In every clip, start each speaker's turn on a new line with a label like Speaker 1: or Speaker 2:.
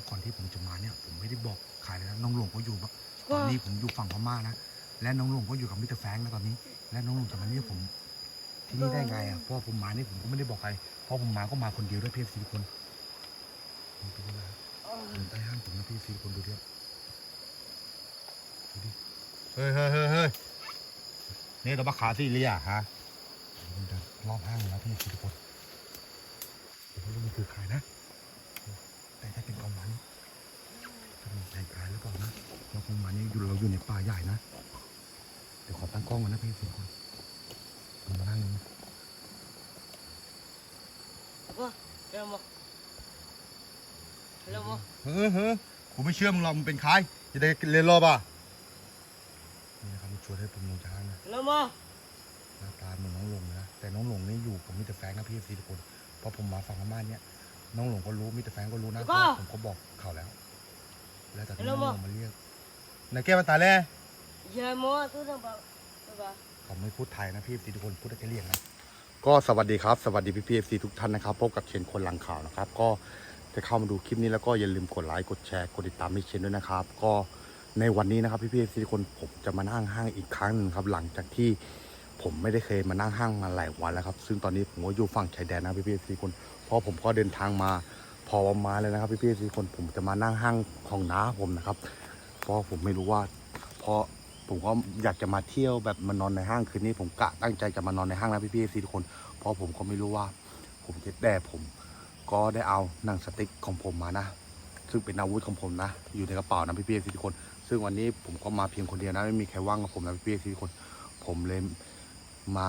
Speaker 1: ะก่อนที่ผมจะมาเนี่ย ผมไม่ได้บอกใครเลยนะน้องหลวงก็อยู่แบบตอนนี้ผมอยู่ฝั่งพม่านะและน้องหลวงก็อยู่กับมิสเตอร์แฟรงค์นะตอนนี้ และน้องหลวงจะมาเรียกผมที่นี่ได้ไงอะเพราะผมมานี่ผมก็ไม่ได้บอกใครเพราะผมมาก็มาคนเดียวด้วยเพียสี่คนดูนะเดินใต้ห้างผมนะพี่สี่คนดูดิดูดิเฮ้ยเฮ้ยเฮ้ยเฮ้ยนี่เราบักขาที่เรียฮะรอบห้างเลยนะพี่สี่คนเดี๋ยวไม่รู้มันคือใครนะ แต่ถ้าเป็นกองมันจะมีใจกายหรือเปล่านะเราคงมานี่อยู่เราอยู่ในป่าใหญ่นะเดี๋ยวขอตั้งกล้องก่อนนะพี่สี่คนผมมานั่งนี่
Speaker 2: Apa? Lama. Lama.
Speaker 1: เฮ้ยเฮ้ยผมไม่เชื่อมึงหรอกมึงเป็นใครจะได้เรียนรอบอะนี่นะครับมันชวนให้ผมลงจากห้างนะ
Speaker 2: Lama.
Speaker 1: หน้าตาเหมือนน้องหลงเลยนะแต่น้องหลงนี่อยู่ผมมีแต่แฟนนะพี่สี่คนเพราะผมมาฝั่งพม่าเนี่ย น้องหลงก็รู้มีแต่แฟนก็รู้นะเพราะผมก็บอกเขาแล้ว แล้วแต่ที่น้องหลงมาเรียกนายแก้วมันตายแล้ว
Speaker 2: Ya mau tu nampak. Nampak.
Speaker 1: เขาไม่พูดไทยนะพี่ซีทุกคนพูดแต่แค่เรียกนะก็สวัสดีครับ สวัสดีพี่พีเอฟซีทุกท่านนะครับ พบกับเชนคนหลังข่าวนะครับ ก็จะเข้ามาดูคลิปนี้แล้วก็อย่าลืมกดไลค์กดแชร์กดติดตามให้เชนด้วยนะครับ ก็ในวันนี้นะครับพี่พีเอฟซีทุกคนผมจะมานั่งห้างอีกครั้งหนึ่งครับ หลังจากที่ ผมไม่ได้เคยมานั่งห้างมาหลายวันแล้วครับ ซึ่งตอนนี้ผมก็อยู่ฝั่งชายแดนนะพี่พีเอฟซีทุกคนเพราะผมก็เดินทางมาพอประมาณเลยนะครับพี่พีเอฟซีทุกคนผมจะมานั่งห้างของน้าผมนะครับ เพราะผมไม่รู้ว่า เพราะผมก็อยากจะมาเที่ยวแบบมานอนในห้างคืนนี้ผมกะตั้งใจจะมานอนในห้างนะพี่ๆซีทุกคน เพราะผมก็ไม่รู้ว่า ผมจะแต่ผมก็ได้เอาหนังสติ๊กของผมมานะ ซึ่งเป็นอาวุธของผมนะ อยู่ในกระเป๋านะพี่ๆซีทุกคน ซึ่งวันนี้ผมก็มาเพียงคนเดียวนะไม่มีใครว่างกับผมนะพี่ๆซีทุกคน ผมเลย มา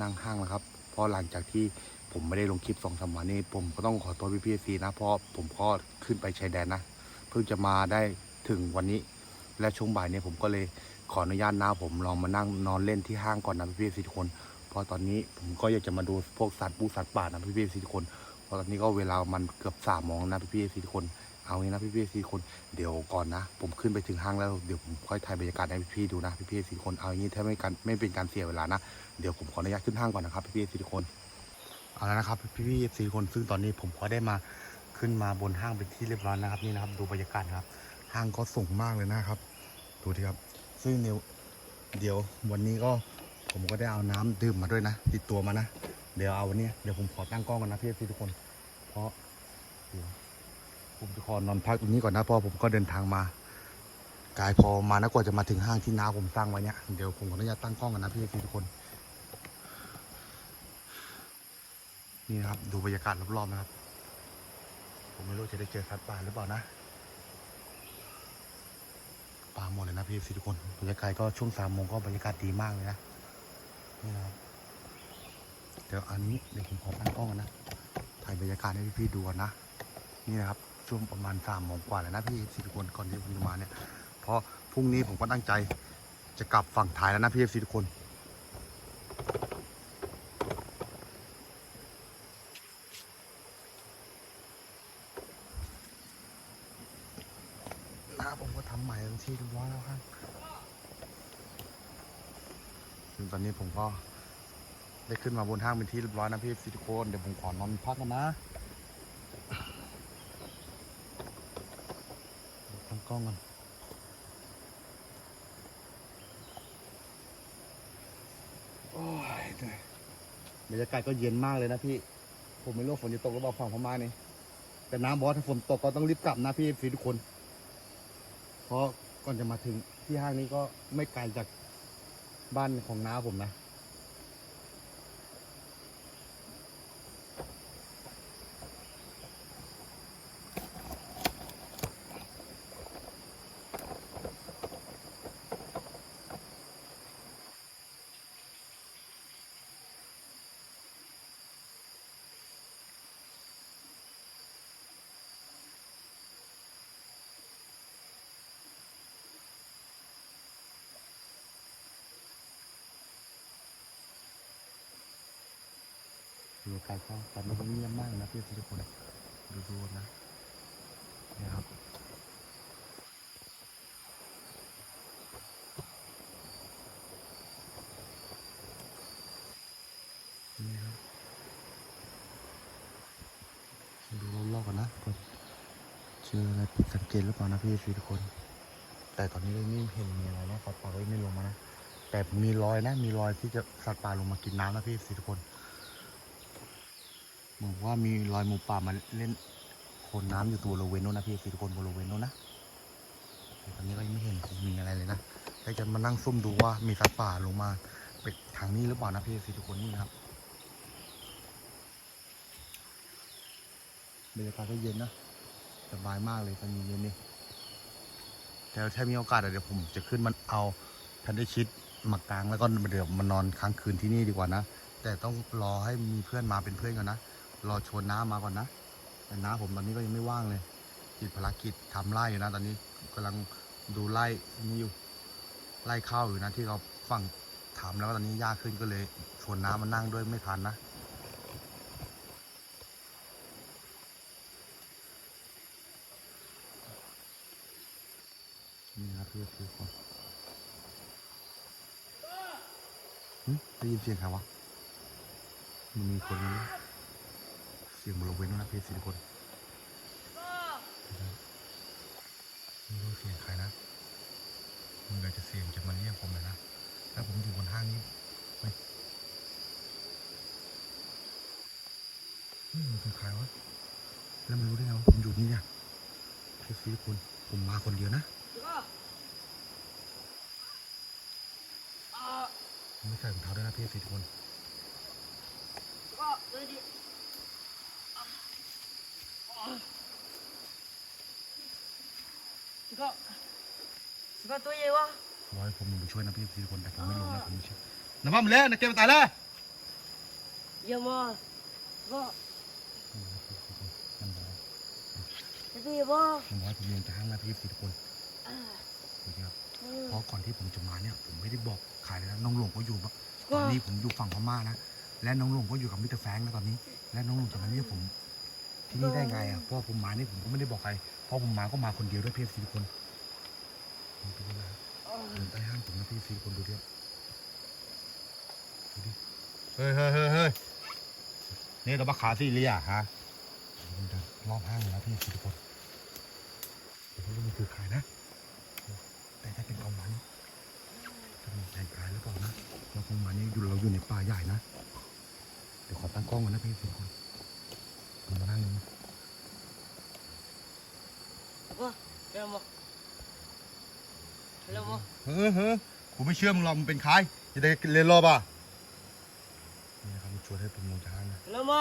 Speaker 1: นั่งห้างนะครับ เพราะหลังจากที่ผมไม่ได้ลงคลิปสองสามวันนี้ ผมก็ต้องขอโทษพี่ๆซีนะ เพราะผมก็ขึ้นไปชายแดนนะ เพิ่งจะมาได้ถึงวันนี้ และช่วงบ่ายเนี่ยผมก็เลยขออนุญาตนะผมลองมานั่งนอนเล่นที่ห้างก่อนนะพี่ๆสิทุกคน เพราะตอนนี้ผมก็อยากจะมาดูพวกสัตว์ปูสัตว์ป่านะพี่ๆสิทุกคน เพราะตอนนี้ก็เวลามันเกือบสามโมงนะพี่ๆสิทุกคน เอางี้นะพี่ๆสิทุกคนเดี๋ยวก่อนนะ ผมขึ้นไปถึงห้างแล้วเดี๋ยวผมค่อยถ่ายบรรยากาศให้พี่ๆดูนะพี่ๆสิทุกคนเอางี้ถ้าไม่การไม่เป็นการเสียเวลานะเดี๋ยวผมขออนุญาตขึ้นห้างก่อนนะครับพี่ๆสิทุกคนเอาแล้วนะครับพี่ๆสิทุกคนซึ่งตอนนี้ผมก็ได้มาขึ้นมาบนห้างเป็นที่เรียบร้อยนะครับนี่นะครับดูบรรยากาศครับ ห้างก็สูงมากเลยนะครับ ดูทีครับ ซึ่งเนวเดี๋ยววันนี้ก็ผมก็ได้เอาน้ำดื่มมาด้วยนะ ติดตัวมานะ เดี๋ยวเอาวันนี้เดี๋ยวผมขอตั้งกล้องกันนะพี่พี่ทุกคน เพราะเดี๋ยว ผมจะขอนอนพักตรงนี้ก่อนนะเพราะผมก็เดินทางมาไกลพอมานะกว่าจะมาถึงห้างที่น้าผมตั้งไว้เนี่ยเดี๋ยวผมขออนุญาตตั้งกล้องกันนะพี่ทุกคนนี่นะครับดูบรรยากาศรอบๆนะครับ ผมไม่รู้จะได้เจอสัตว์ป่าหรือเปล่านะป่าหมดเลยนะพี่ทุกคนบรรยากาศก็ช่วงสามโมงก็บรรยากาศดีมากเลยนะนี่นะครับเดี๋ยวอันนี้เดี๋ยวผมขอตั้งกล้องก่อนนะถ่ายบรรยากาศให้พี่ๆดูก่อนนะ นี่นะครับ ช่วงประมาณสามโมงกว่าแล้วนะพี่สิทุกคนก่อนที่ผมจะมาเนี่ย เพราะพรุ่งนี้ผมก็ตั้งใจจะกลับฝั่งไทยแล้วนะพี่สิทุกคนนะผมก็ทำใหม่ทันทีเรียบร้อยแล้วครับซึ่งตอนนี้ผมก็ได้ขึ้นมาบนห้างเป็นที่เรียบร้อยนะพี่ซิลิโคน เดี๋ยวผมขอนอนพักกันนะตั้งก ล้องกันโอ้ยเหนื่อยบรรยากาศก็เย็นมากเลยนะพี่ ผมไม่รู้ฝนจะตกหรือเปล่าฝั่งพม่านี่แต่น้ำบอสถ้าฝนตกก็ต้องรีบกลับนะพี่สิทุกคน เพราะก่อนจะมาถึงที่ห้างนี้ก็ไม่ไกลจากบ้านของน้าผมนะ ดูการก็การมันก็เงียบมากนะพี่ทุกคนดูดูนะนี่ครับนี่ครับดูรอบๆกันนะก่อนเจออะไรผิดสังเกตหรือเปล่านะพี่ทุกคน แต่ตอนนี้ไม่เห็นมีอะไรนะสัตว์ป่าไม่ลงมานะแต่มีรอยนะมีรอยที่จะสัตว์ป่าลงมากินน้ำนะพี่ทุกคน บอกว่ามีรอยหมูป่ามาเล่นโคนน้ำอยู่ตัวบริเวณโน้นนะพี่ซีทุกคนบริเวณโน้นนะตอนนี้ก็ยังไม่เห็นมีอะไรเลยนะแต่จะมานั่งซุ่มดูว่ามีสัตว์ป่าลงมาไปทางนี้หรือเปล่านะพี่ซีทุกคนนี่นะครับบรรยากาศก็เย็นนะสบายมากเลยตอนนี้เย็นนี่แต่ถ้ามีโอกาสเดี๋ยวผมจะขึ้นมันเอาแพนด้ชิดมากลางแล้วก็เดี๋ยวมานอนค้างคืนที่นี่ดีกว่านะ แต่ต้องรอให้มีเพื่อนมาเป็นเพื่อนก่อนนะ รอชวนน้ามาก่อนนะแต่น้าผมตอนนี้ก็ยังไม่ว่างเลยติดภารกิจทำไร่อยู่นะตอนนี้กำลังดูไร่นี่อยู่ไร่ข้าวอยู่นะที่เราฝั่งถามแล้วว่าตอนนี้ยากขึ้นก็เลยชวนน้ามานั่งด้วยไม่ทันนะนี่นะครับพี่คือคนได้ยินเสียงใครวะมันมีคนนะ เสียงบริเวณนั้นนะพี่สิทุกคนไม่รู้เสียงใครนะมันเลยจะเสียงจะมาเรียกผมเลยนะ ถ้าผมอยู่บนห้างนี้เฮ้ยเฮ้ยมันเป็นใครวะ แล้วมันรู้ได้ไงว่าผมอยู่นี่เนี่ยพี่สิทุกคนผมมาคนเดียวนะไม่ใส่รองเท้าด้วยนะพี่สิทุกคน
Speaker 2: สก็สก็ตัวเย
Speaker 1: วะว้อยผมลงไปช่วยนะพี่ทีคนแต่ผมไม่ลงนะผมไม่ช่วยน้ำมันแล้วนะเกมตายแล้ว
Speaker 2: เยอะ
Speaker 1: มากสุก็
Speaker 2: ตัวเย
Speaker 1: วะอยผมลงจะห้างนะพี่ทีคนเพราะก่อนที่ผมจะมาเนี่ย ผมไม่ได้บอกขายเลยนะน้องหลวงก็อยู่ตอนนี้ผมอยู่ฝั่งพม่านะและน้องหลวงก็อยู่กับมิสเตอร์แฟงนะตอนนี้ และน้องหลวงตอนนี้นเผม ที่นี่ได้ไงอะเพราะว่าผมมานี่ผมก็ไม่ได้บอกใครเพราะผมมาก็มาคนเดียวด้วยเพี่สิทุกคนดูนะเดินใต้ห้างผมนะพี่ซีคนดูดิดูดิเฮ้ยเฮ้ยเฮ้ยเฮ้ยนี่เราบักขาสิเลียฮะมันเดินรอบห้างเลยนะพี่ซีทุกคนเดี๋ยวรู้มันคือใครนะแต่ถ้าเป็นกองวันจะมีใจกายหรือเปล่านะเราคงมานี่อยู่เราอยู่ในป่าใหญ่นะเดี๋ยวขอตั้งกล้องก่อนนะพี่ซีทุกคนมมานั่ง เร็
Speaker 2: วบ่เร็วบ่
Speaker 1: เฮ้ยเฮ้ยกูไม่เชื่อมึงหรอกมึงเป็นใครจะได้เรียนรอป่ะนี่นะครับมันชวนให้ผมลนงช้านะ
Speaker 2: เร็วบ่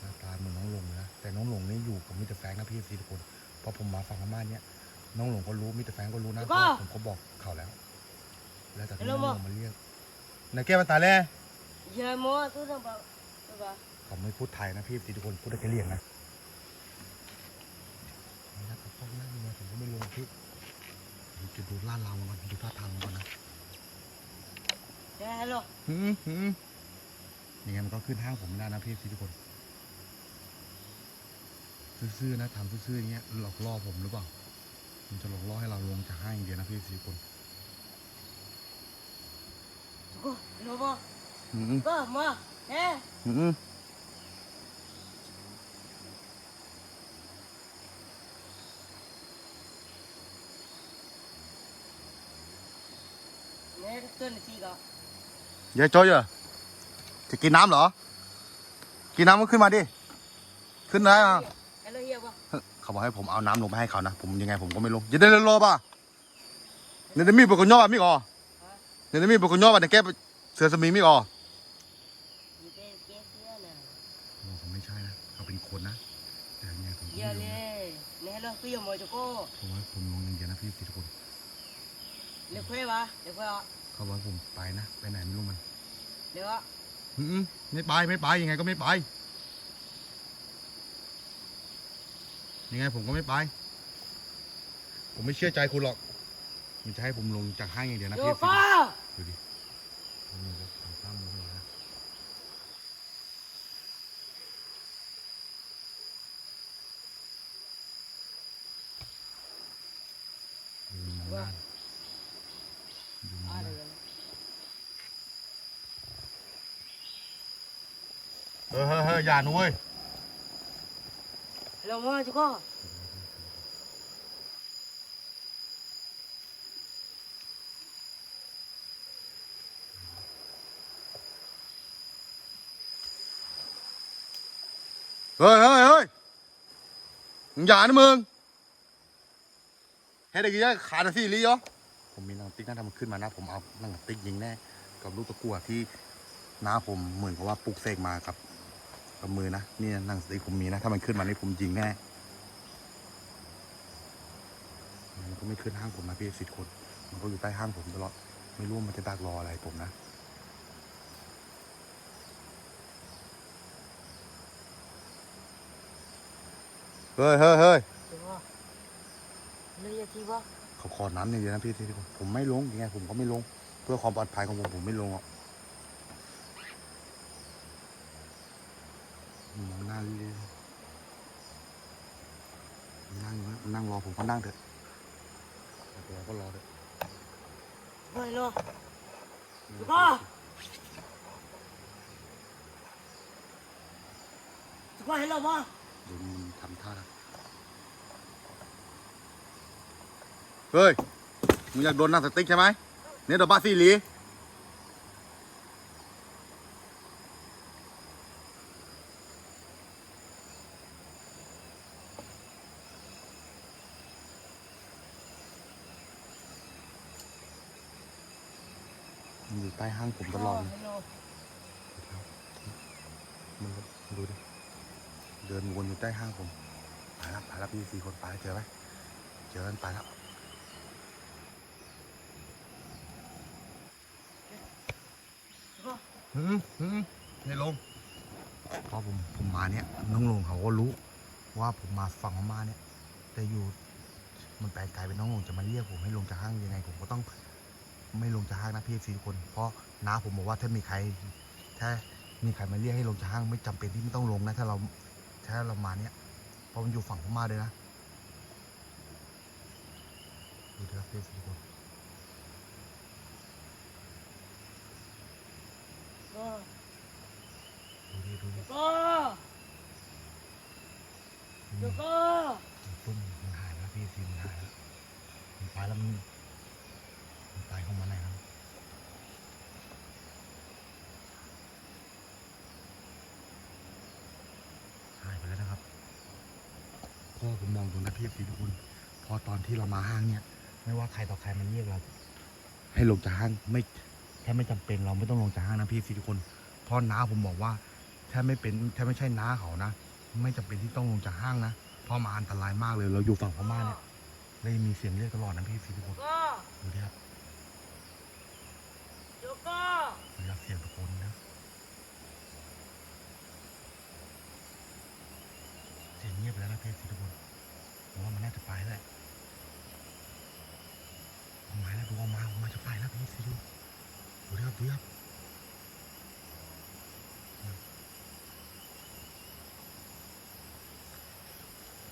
Speaker 1: หน้าตาเหมือนน้องหลงนะแต่น้องหลงนี่อยู่กับมิตรแฟงนะพี่สี่คนเพราะผมมาฝั่งพม่าเนี่ยน้องหลงก็รู้มิตรแฟงก็รู้นะเพาผมก็บอกเขาแล้ว แล้วแต่ที่น้องหลงมาเรียกนายแก้วมาตาแล้ว
Speaker 2: ยายมอตัวนั้นบ่ตัวบ่
Speaker 1: เขาไม่พูดไทยนะพี่สี่คนพูดได้แค่เรียกนะ พี่จะดูลาเรามันดูท่าทางมัก่อนนะ
Speaker 2: เฮ้ยฮัลโห
Speaker 1: ลหืมหืมยังไงมันก็ขึ้นห้างผมไม่ได้นะพี่ทุกคน ซื่อๆนะทำซื่อๆอย่างเงี้ยหลอกล่อผมหรือเปล่า มันจะหลอกล่อให้เราลงจากห้างอย่างเดียวนะพี่ทุกคน
Speaker 2: โก้โน
Speaker 1: บ
Speaker 2: ก็มาเอ๊ะ เกิา
Speaker 1: ยายโจอยเหจะกินน้ำเหรอ กินน้ำก็ขึ้นมาดิ ขึ้นได้นะ
Speaker 2: แเฮีย
Speaker 1: เขาบอกให้ผมเอาน้ำลงไปให้เขานะ ผมยังไงผมก็ไม่ลงอย่าได้เลยรอป่ะเนี่ยจะมีบุกคนย่อป่ะมิกอเนี่ยจะมีบุกคนย่อป่ะเนี่ยแกเสือสมิงมิก่
Speaker 2: กอะ
Speaker 1: ผมไม่ใช่นะเขาเป็นคนนะยังไงผมก็เฮียไม่ลงเนย
Speaker 2: เนี่ยเลิกพี่ยมว
Speaker 1: ยจะโก้ผมว่าผมลงอย่นเดียวนะพี่ติดคน
Speaker 2: เลิกเควะเลิก
Speaker 1: เควอ เขาบอกผมไปนะไปไหนไม่รู้มัน
Speaker 2: เดี๋ยว
Speaker 1: อืมไม่ไปไม่ไปยังไงก็ไม่ไป ยังไงผมก็ไม่ไป ผมไม่เชื่อใจคุณหรอก มันจะให้ผมลงจากห้างอย่างเดียวนะพี่ดูดิว่า เออเฮ้ยเฮ้อย่าหนุ้ย
Speaker 2: เราว่าจุก็
Speaker 1: เฮ้ยเฮ้ยเฮ้ยอย่านะมึงเฮ้ยได้กี่ได้ขาดนะสิลี้หรอผมมีนางติ๊กนั่นทำมันขึ้นมานะ ผมเอานางติ๊กยิงแน่กับลูกตะกั่วที่น้าผมเหมือนกับว่าปลูกเสกมาครับ กับมือนะนี่หนังติ๊กผมมีนะ ถ้ามันขึ้นมานี่ผมยิงแน่มันก็ไม่ขึ้นห้างผมนะพี่สิทธิ์คนมันก็อยู่ใต้ห้างผมตลอดไม่รู้ว่ามันจะดักรออะไรผมนะเฮ้ยเฮ้ยเฮ้ย
Speaker 2: เดี๋ยวว่าเลยอย่าทีว่า
Speaker 1: เขาขอน้ำหนึ่งเดียวนะพี่ที่ผมผมไม่ลงยังไงผมก็ไม่ลง เพื่อความปลอดภัยของผมผมไม่ลงอะ มองหน้าเรื่อยๆนั่งนะนั่งรอผมก็นั่งเถอะรอก็รอเถอะ
Speaker 2: ไม่หรอกเดี๋ยวว่าเดี๋ยวว่าให้เราว่า
Speaker 1: เดี๋ยวมันทำท่าทางเฮ้ยมึงอยากโดนหนังสติ๊กใช่ไหมเนี่ยเดยวบ้าซี่หลี ใต้ห้างผมตลอดเลยมันดูดิ เดินวนอยู่ใต้ห้างผมไปแล้วไปแล้วพี่สี่คนไปเจอไหมเจอกันไปแล้ว
Speaker 2: เดี๋ยวว่า
Speaker 1: หืมหืมไม่ลงพอผมผมมาเนี่ยน้องลงเขาก็รู้ ว่าผมมาฝั่งมาเนี่ย แต่อยู่มันแปลกไกลเป็นน้องลงจะมาเรียกผมให้ลงจากห้างยังไงผมก็ต้อง ไม่ลงจากห้างนะพี่สี่คน เพราะน้าผมบอกว่าถ้ามีใคร ถ้ามีใครมาเรียกให้ลงจากห้างไม่จำเป็นที่ไม่ต้องลงนะ ถ้าเราถ้าเรามาเนี่ยเพราะมันอยู่ฝั่งพม่าเลยนะดูดิครับพี่สี่คน
Speaker 2: ก็
Speaker 1: ดูดิดูดิ
Speaker 2: เดี๋ยวก็เดี๋ยวก็
Speaker 1: มันตุ้มมันหายแล้วพี่ซีมันหายแล้วมันไปแล้วมัน มันไปของมันไหนแล้วหายไปแล้วนะครับพ่อผมมองตรงนั้นพี่สีทุกคนพอตอนที่เรามาห้างเนี่ย ไม่ว่าใครต่อใครมันเรียกเราให้ลงจากห้างไม่แค่ไม่จำเป็นเราไม่ต้องลงจากห้างนะพี่สีทุกคนเพราะน้าผมบอกว่าถ้าไม่เป็นถ้าไม่ใช่น้าเขานะไม่จำเป็นที่ต้องลงจากห้างนะเพราะมันอันตรายมากเลยเราอยู่ฝั่งพม่าเนี่ยเลยมีเสียงเรียกตลอดนะพี่สิทุกคนดูดิครับ
Speaker 2: เดี๋ยวก็
Speaker 1: ดูดิครับเสียงตะโกนนะเสียงเงียบไปแล้วนะพี่สิทุกคนผมว่ามันน่าจะไปแล้วแหละออกมาแล้วดูออกมาออกมาจะไปแล้วพี่สิดูดูดิครับดูดิครับ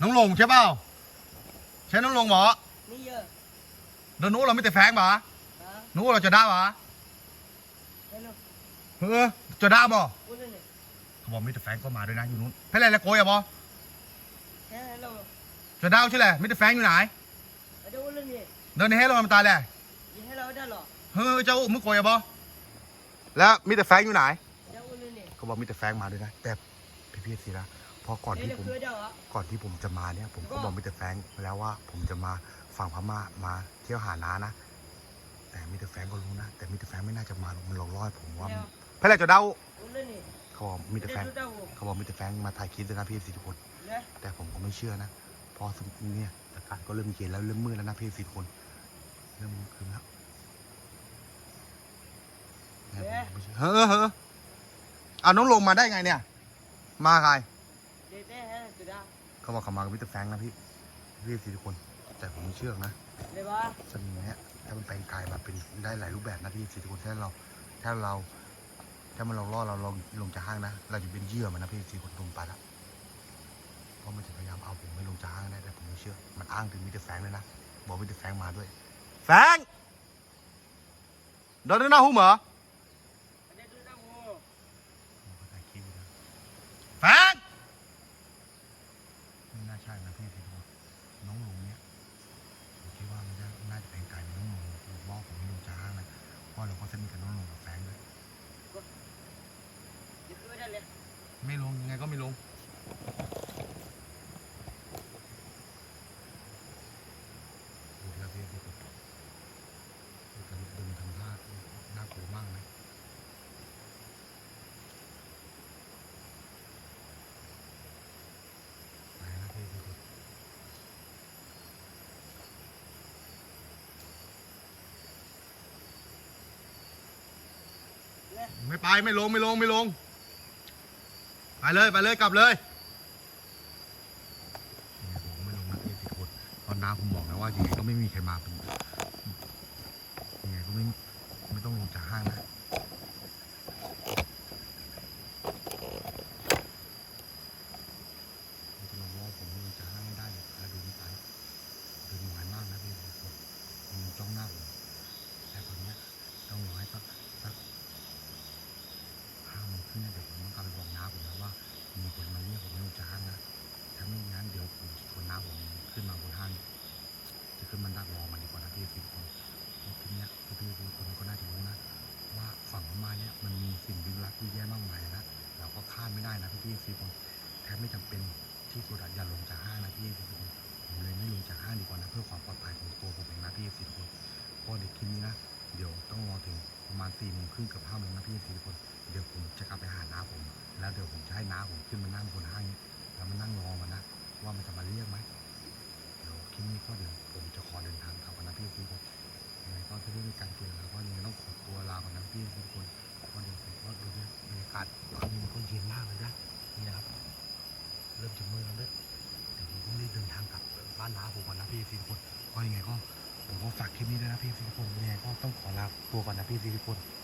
Speaker 1: น้องลงใช่เปล่าใช่น้องลงหมอ
Speaker 2: นี่เยอะ
Speaker 1: เดินนู้นเราไม่แต่แฟงหมา
Speaker 2: ฮะ
Speaker 1: นู้นเราจะได้หมา
Speaker 2: ให้เรา
Speaker 1: เออจะได้บ่
Speaker 2: พูดเลยเนี่ย
Speaker 1: เขาบอกมิสเตอร์แฟรงก์ก็มาด้วยนะอยู่นู้นเพลอะไรละโกยอะบอ
Speaker 2: ให้เรา
Speaker 1: จะได้ใช่ไหมมิสเตอร์แฟรงก์อยู่ไหน
Speaker 2: เดี๋ยวพูดเลยเนี่ย
Speaker 1: เดินในให้เรามันตายเลย
Speaker 2: อย่าให้เราได้หรอ
Speaker 1: เฮ้ยเจ้ามึงโกยอะบอแล้วมิสเตอร์แฟรงก์อยู่ไหน
Speaker 2: เดี๋ยวพูดเลยเนี่ย
Speaker 1: เขาบอกมิสเตอร์แฟรงก์มาด้วยนะแต่พี่พี่สินะเพราะก่อน
Speaker 2: เดี๋ยว
Speaker 1: ที่ผม
Speaker 2: เดี๋ยวเดี๋ยวอะ
Speaker 1: ก่อนที่ผมจะมาเนี่ย ผมก็บอกมิสเตอร์แฟรงก์แล้วว่า ผมจะมาฝั่งพม่ามาเที่ยวหาน้านะ แต่มิสเตอร์แฟรงก์ก็รู้นะ แต่มิสเตอร์แฟรงก์ไม่น่าจะมาหรอกมันหลอกล่อให้ผมว่า
Speaker 2: เดี๋ยว
Speaker 1: เพลอะไรจะเดา
Speaker 2: พูดเลยเนี่ย
Speaker 1: เขาบอกมิสเตอ
Speaker 2: เดี๋
Speaker 1: ร์
Speaker 2: ยว
Speaker 1: แฟรงก์
Speaker 2: เดี๋ยว
Speaker 1: เขาบอกมิสเตอร์แฟรงก์มาถ่ายคลิปด้วยนะพี่สิทุกคน
Speaker 2: เนี่ย
Speaker 1: แต่ผมก็ไม่เชื่อนะ พอสมเนี่ยอากาศก็เริ่มเย็นแล้วเริ่มมืดแล้วนะพี่สิทุกคน เริ่มคืนแล้วแม่ผมไม่เชื่อเฮ้อเฮ้อเอาน้องลงมาได้ไงเนี่ย มาใคร
Speaker 2: เดี๋ยวเดี๋ยวให้ตัวได้
Speaker 1: เขาบอกเขามากับมิสเตอร์แฟรงค์นะพี่ พี่สิทุกคน แต่ผมไม่เชื่อนะ
Speaker 2: เดี๋ยวว่า
Speaker 1: จะมีเนี้ยถ้ามันแปลงกายมาเป็นได้หลายรูปแบบนะพี่สิทุกคนถ้าเรา ถ้าเรา ถ้ามันลงล่อเราลงลงจากห้างนะ เราจะเป็นเยื่อมันนะพี่สี่คนตรงไปแล้วเพราะมันจะพยายามเอาผมไม่ลงจากห้างนะแต่ผมไม่เชื่อ มันอ้างถึงมิเตอร์แฟงเลยนะ บอกมิเตอร์แฟงมาด้วย แฟงค์เดินหน้าหุ้มเหรอ
Speaker 2: เล
Speaker 1: ย ไม่ลงยังไงก็ไม่ลงดูทีทีดูกัน่ากลัวมากไหมไม่ไปไม่ลงไม่ลงไม่ลง ไปเลยไปเลยกลับเลยผมไม่ลงมาที่ติดคนตอนน้าผมบอกนะว่าจริงๆก็ไม่มีใครมาเป็นยังไงก็ไม่ 你别碰。